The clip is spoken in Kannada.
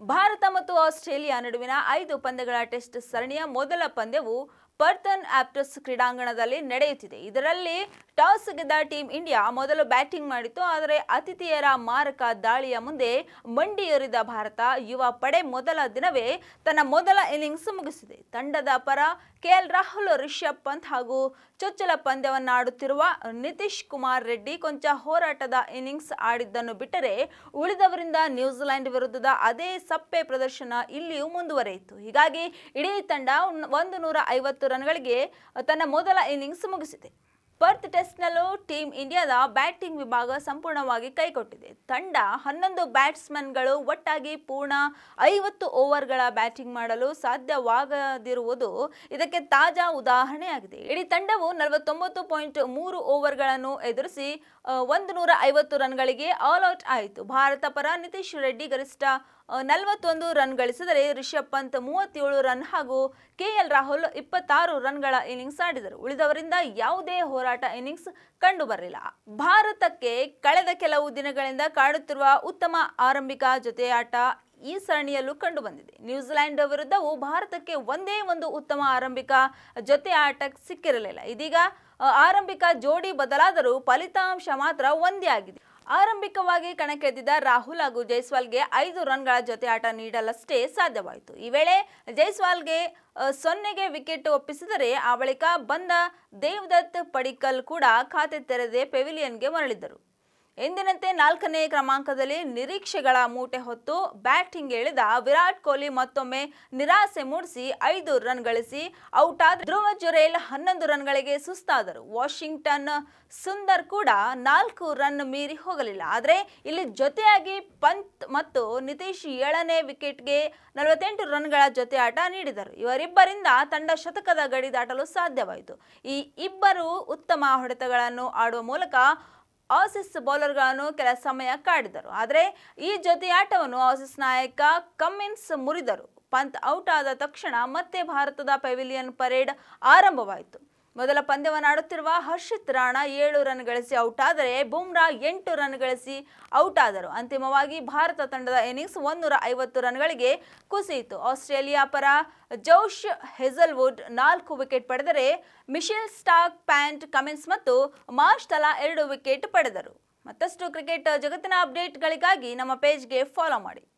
ಭಾರತ ಮತ್ತು ಆಸ್ಟ್ರೇಲಿಯಾ ನಡುವಿನ ಐದು ಪಂದ್ಯಗಳ ಟೆಸ್ಟ್ ಸರಣಿಯ ಮೊದಲ ಪಂದ್ಯವು ಪರ್ತನ್ ಆಪ್ಟಸ್ ಕ್ರೀಡಾಂಗಣದಲ್ಲಿ ನಡೆಯುತ್ತಿದೆ. ಇದರಲ್ಲಿ ಟಾಸ್ ಗೆದ್ದ ಟೀಂ ಇಂಡಿಯಾ ಮೊದಲು ಬ್ಯಾಟಿಂಗ್ ಮಾಡಿತ್ತು, ಆದರೆ ಅತಿಥಿಯರ ಮಾರಕ ದಾಳಿಯ ಮುಂದೆ ಮಂಡಿಯೇರಿದ ಭಾರತ ಯುವ ಪಡೆ ಮೊದಲ ದಿನವೇ ತನ್ನ ಮೊದಲ ಇನ್ನಿಂಗ್ಸ್ ಮುಗಿಸಿದೆ. ತಂಡದ ಪರ ಕೆಎಲ್ ರಾಹುಲ್, ರಿಷಬ್ ಪಂತ್ ಹಾಗೂ ಚೊಚ್ಚಲ ಪಂದ್ಯವನ್ನು ಆಡುತ್ತಿರುವ ನಿತೀಶ್ ಕುಮಾರ್ ರೆಡ್ಡಿ ಕೊಂಚ ಹೋರಾಟದ ಇನ್ನಿಂಗ್ಸ್ ಆಡಿದ್ದನ್ನು ಬಿಟ್ಟರೆ ಉಳಿದವರಿಂದ ನ್ಯೂಜಿಲೆಂಡ್ ವಿರುದ್ಧದ ಅದೇ ಸಪ್ಪೆ ಪ್ರದರ್ಶನ ಇಲ್ಲಿಯೂ ಮುಂದುವರೆಯಿತು. ಹೀಗಾಗಿ ಇಡೀ ತಂಡ ಒಂದು ನೂರ ಐವತ್ತು ರನ್ಗಳಿಗೆ ತನ್ನ ಮೊದಲ ಇನ್ನಿಂಗ್ಸ್ ಮುಗಿಸಿದೆ. ಪರ್ತ್ ಟೆಸ್ಟ್ನಲ್ಲೂ ಟೀಂ ಇಂಡಿಯಾದ ಬ್ಯಾಟಿಂಗ್ ವಿಭಾಗ ಸಂಪೂರ್ಣವಾಗಿ ಕೈಕೊಟ್ಟಿದೆ. ತಂಡ ಹನ್ನೊಂದು ಬ್ಯಾಟ್ಸ್ಮನ್ಗಳು ಒಟ್ಟಾಗಿ ಪೂರ್ಣ ಐವತ್ತು ಓವರ್ಗಳ ಬ್ಯಾಟಿಂಗ್ ಮಾಡಲು ಸಾಧ್ಯವಾಗದಿರುವುದು ಇದಕ್ಕೆ ತಾಜಾ ಉದಾಹರಣೆಯಾಗಿದೆ. ಇಡೀ ತಂಡವು ನಲವತ್ತೊಂಬತ್ತು ಪಾಯಿಂಟ್ ಮೂರು ಓವರ್ಗಳನ್ನು ಎದುರಿಸಿ ಒಂದು ನೂರ ಐವತ್ತು ರನ್ಗಳಿಗೆ ಆಲ್ ಔಟ್ ಆಯಿತು. ಭಾರತ ಪರ ನಿತೀಶ್ ರೆಡ್ಡಿ ಗರಿಷ್ಠ ನಲವತ್ತೊಂದು ರನ್ ಗಳಿಸಿದರೆ ರಿಷಬ್ ಪಂತ್ ಮೂವತ್ತೇಳು ರನ್ ಹಾಗೂ ಕೆಎಲ್ ರಾಹುಲ್ ಇಪ್ಪತ್ತಾರು ರನ್ಗಳ ಇನ್ನಿಂಗ್ಸ್ ಆಡಿದರು. ಉಳಿದವರಿಂದ ಯಾವುದೇ ಹೋರಾಟ ಇನ್ನಿಂಗ್ಸ್ ಕಂಡು ಬರಲಿಲ್ಲ. ಭಾರತಕ್ಕೆ ಕಳೆದ ಕೆಲವು ದಿನಗಳಿಂದ ಕಾಡುತ್ತಿರುವ ಉತ್ತಮ ಆರಂಭಿಕ ಜೊತೆಯಾಟ ಈ ಸರಣಿಯಲ್ಲೂ ಕಂಡು ಬಂದಿದೆ. ನ್ಯೂಜಿಲೆಂಡ್ ವಿರುದ್ಧವೂ ಭಾರತಕ್ಕೆ ಒಂದೇ ಒಂದು ಉತ್ತಮ ಆರಂಭಿಕ ಜೊತೆ ಆಟ ಸಿಕ್ಕಿರಲಿಲ್ಲ. ಇದೀಗ ಆರಂಭಿಕ ಜೋಡಿ ಬದಲಾದರೂ ಫಲಿತಾಂಶ ಮಾತ್ರ ಒಂದೇ ಆಗಿದೆ. ಆರಂಭಿಕವಾಗಿ ಕಣಕ್ಕೆದ್ದಿದ್ದ ರಾಹುಲ್ ಹಾಗೂ ಜೈಸ್ವಾಲ್ಗೆ ಐದು ರನ್ಗಳ ಜೊತೆ ಆಟ ನೀಡಲಷ್ಟೇ ಸಾಧ್ಯವಾಯಿತು. ಈ ವೇಳೆ ಜೈಸ್ವಾಲ್ಗೆ ಸೊನ್ನೆಗೆ ವಿಕೆಟ್ ಒಪ್ಪಿಸಿದರೆ ಆ ಬಳಿಕ ಬಂದ ದೇವದತ್ ಪಡಿಕಲ್ ಕೂಡ ಖಾತೆ ತೆರೆದೇ ಪೆವಿಲಿಯನ್ಗೆ ಮರಳಿದ್ದರು. ಎಂದಿನಂತೆ ನಾಲ್ಕನೇ ಕ್ರಮಾಂಕದಲ್ಲಿ ನಿರೀಕ್ಷೆಗಳ ಮೂಟೆ ಹೊತ್ತು ಬ್ಯಾಟಿಂಗ್ ಇಳಿದ ವಿರಾಟ್ ಕೊಹ್ಲಿ ಮತ್ತೊಮ್ಮೆ ನಿರಾಸೆ ಮೂಡಿಸಿ ಐದು ರನ್ ಗಳಿಸಿ ಔಟ್ ಆದ ಧ್ರುವ ಜುರೇಲ್ ಹನ್ನೊಂದು ರನ್ಗಳಿಗೆ ಸುಸ್ತಾದರು. ವಾಷಿಂಗ್ಟನ್ ಸುಂದರ್ ಕೂಡ ನಾಲ್ಕು ರನ್ ಮೀರಿ ಹೋಗಲಿಲ್ಲ. ಆದರೆ ಇಲ್ಲಿ ಜೊತೆಯಾಗಿ ಪಂತ್ ಮತ್ತು ನಿತೀಶ್ ಏಳನೇ ವಿಕೆಟ್ಗೆ ನಲವತ್ತೆಂಟು ರನ್ಗಳ ಜೊತೆ ಆಟ ನೀಡಿದರು. ಇವರಿಬ್ಬರಿಂದ ತಂಡ ಶತಕದ ಗಡಿ ದಾಟಲು ಸಾಧ್ಯವಾಯಿತು. ಈ ಇಬ್ಬರು ಉತ್ತಮ ಹೊಡೆತಗಳನ್ನು ಆಡುವ ಮೂಲಕ ಆಸೀಸ್ ಬೌಲರ್ಗಳನ್ನು ಕೆಲ ಸಮಯ ಕಾಡಿದರು. ಆದರೆ ಈ ಜೊತೆಯಾಟವನ್ನು ಆಸಿಸ್ ನಾಯಕ ಕಮ್ಮಿನ್ಸ್ ಮುರಿದರು. ಪಂತ್ ಔಟ್ ಆದ ತಕ್ಷಣ ಮತ್ತೆ ಭಾರತದ ಪೆವಿಲಿಯನ್ ಪರೇಡ್ ಆರಂಭವಾಯಿತು. ಮೊದಲ ಪಂದ್ಯವನ್ನು ಆಡುತ್ತಿರುವ ಹರ್ಷಿತ್ ರಾಣಾ ಏಳು ರನ್ ಗಳಿಸಿ ಔಟ್ ಆದರೆ ಬುಮ್ರಾ ಎಂಟು ರನ್ ಗಳಿಸಿ ಔಟ್ ಆದರು. ಅಂತಿಮವಾಗಿ ಭಾರತ ತಂಡದ ಇನ್ನಿಂಗ್ಸ್ ಒಂದೂರ ಐವತ್ತು ರನ್ಗಳಿಗೆ ಕುಸಿಯಿತು. ಆಸ್ಟ್ರೇಲಿಯಾ ಪರ ಜೋಶ್ ಹೆಜಲ್ವುಡ್ ನಾಲ್ಕು ವಿಕೆಟ್ ಪಡೆದರೆ ಮಿಶೆಲ್ ಸ್ಟಾಕ್ ಪ್ಯಾಂಟ್ ಕಮಿನ್ಸ್ ಮತ್ತು ಮಾರ್ಷ್ ತಲಾ ಎರಡು ವಿಕೆಟ್ ಪಡೆದರು. ಮತ್ತಷ್ಟು ಕ್ರಿಕೆಟ್ ಜಗತ್ತಿನ ಅಪ್ಡೇಟ್ಗಳಿಗಾಗಿ ನಮ್ಮ ಪೇಜ್ಗೆ ಫಾಲೋ ಮಾಡಿ.